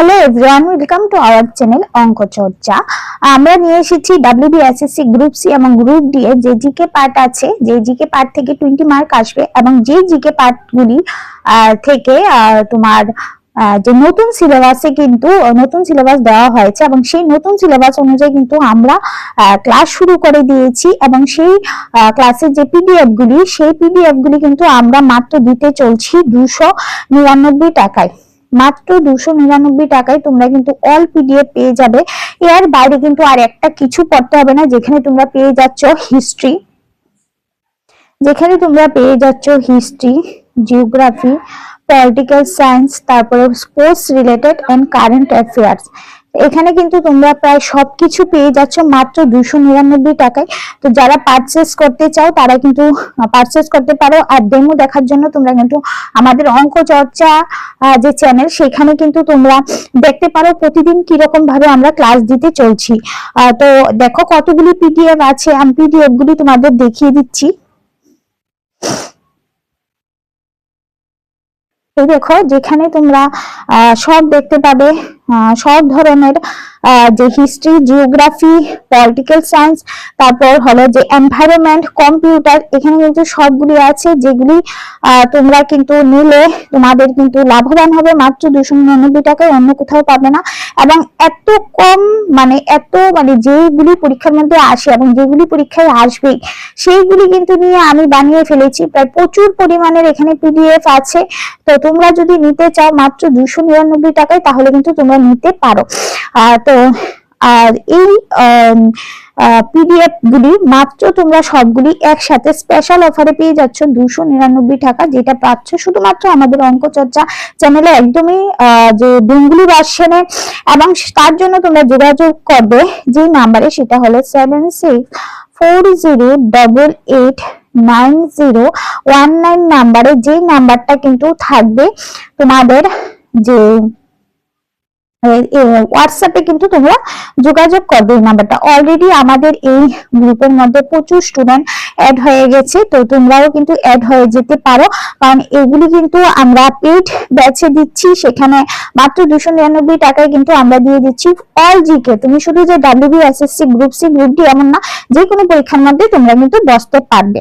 Hello everyone welcome to our channel Anko Chorcha আমরা নিয়ে এসেছি ডাব্লিউবিএসএসসি গ্রুপ সি এবং গ্রুপ ডি এর যে জিকে পার্ট আছে, যে জিকে পার্ট থেকে টোয়েন্টি মার্ক আসবে এবং যে জিকে পার্টগুলি থেকে তোমার যে নতুন সিলেবাসে কিন্তু, নতুন সিলেবাস দেওয়া হয়েছে এবং সেই নতুন সিলেবাস অনুযায়ী কিন্তু আমরা ক্লাস শুরু করে দিয়েছি এবং সেই ক্লাসের যে পিডিএফ গুলি, সেই পিডিএফ গুলি কিন্তু আমরা মাত্র দিতে চলছি দুশো নিরানব্বই টাকায়। মাত্র দুশো নিরানব্বই টাকায় তোমরা কিন্তু অল পিডিএফ পেয়ে যাবে। এর বাইরে কিন্তু আর একটা কিছু পড়তে হবে না, যেখানে তোমরা পেয়ে যাচ্ছ হিস্ট্রি যেখানে তোমরা পেয়ে যাচ্ছ হিস্ট্রি জিওগ্রাফি পলিটিক্যাল সায়েন্স তারপরে sports related and current affairs এখানে কিন্তু তোমরা প্রায় সবকিছু পেয়ে যাচ্ছ মাত্র দুশো নিরানব্বই টাকায়। তো যারা পারচেস করতে চাও, তারা কিন্তু পারচেস করতে পারো। আর ডেমো দেখার জন্য তোমরা কিন্তু আমাদের অঙ্ক চর্চা যে চ্যানেল সেখানে কিন্তু তোমরা দেখতে পারো প্রতিদিন কীরকম ভাবে আমরা ক্লাস দিতে চলছি। তো দেখো কতগুলি পিডিএফ আছে। আমি পিডিএফ গুলি তোমাদের দেখিয়ে দিচ্ছি। এই দেখো, যেখানে তোমরা সব দেখতে পাবে। সব ধরনের যে হিস্ট্রি জিওগ্রাফি পলিটিক্যাল সায়েন্স তারপর হলো যে এনভায়রনমেন্ট কম্পিউটার এখানে কিন্তু সবগুলি আছে যেগুলি তোমরা কিন্তু নিলে তোমাদের কিন্তু লাভবান হবে মাত্র দুশো নিরানব্বই টাকায়, অন্য কোথাও পাবে না। এবং এত কম মানে এত মানে যেগুলি পরীক্ষার মধ্যে আসে এবং যেগুলি পরীক্ষায় আসবে সেইগুলি কিন্তু নিয়ে আমি বানিয়ে ফেলেছি। প্রায় প্রচুর পরিমাণের এখানে পিডিএফ আছে। তো তোমরা যদি নিতে চাও মাত্র দুশো নিরানব্বই টাকায়, তাহলে কিন্তু তোমরা নিতে পারো। তো, আর এই পিডিএফ গুলি মাত্র তোমরা সবগুলি একসাথে স্পেশাল অফারে পেয়ে যাচ্ছ দুশো নিরানব্বই টাকা, যেটা পাচ্ছ শুধুমাত্র আমাদের অঙ্ক চর্চা চ্যানেলে একদমই যে বেঙ্গুলি ভার্সনে এবং তার জন্য তোমরা যোগাযোগ করবে যে নাম্বারে সেটা হলো seven six four zero double eight nine zero one nine নাম্বারে যে নাম্বারটা কিন্তু থাকবে তোমাদের যে হোয়াটসঅ্যাপে কিন্তু তোমরা যোগাযোগ করবে এই নাম্বারটা অলরেডি আমাদের এই গ্রুপের মধ্যে প্রচুর স্টুডেন্ট অ্যাড হয়ে গেছে, তো তোমরাও কিন্তু অ্যাড হয়ে যেতে পারো। কারণ এগুলি কিন্তু আমরা পেড ব্যাচে দিচ্ছি, সেখানে মাত্র দুশো নিরানব্বই টাকায় কিন্তু আমরা দিয়ে দিচ্ছি অল জিকে তুমি শুধু যে WB SSC group C group D এমন না যে কোনো পরীক্ষার মধ্যে তোমরা কিন্তু বসতে পারবে।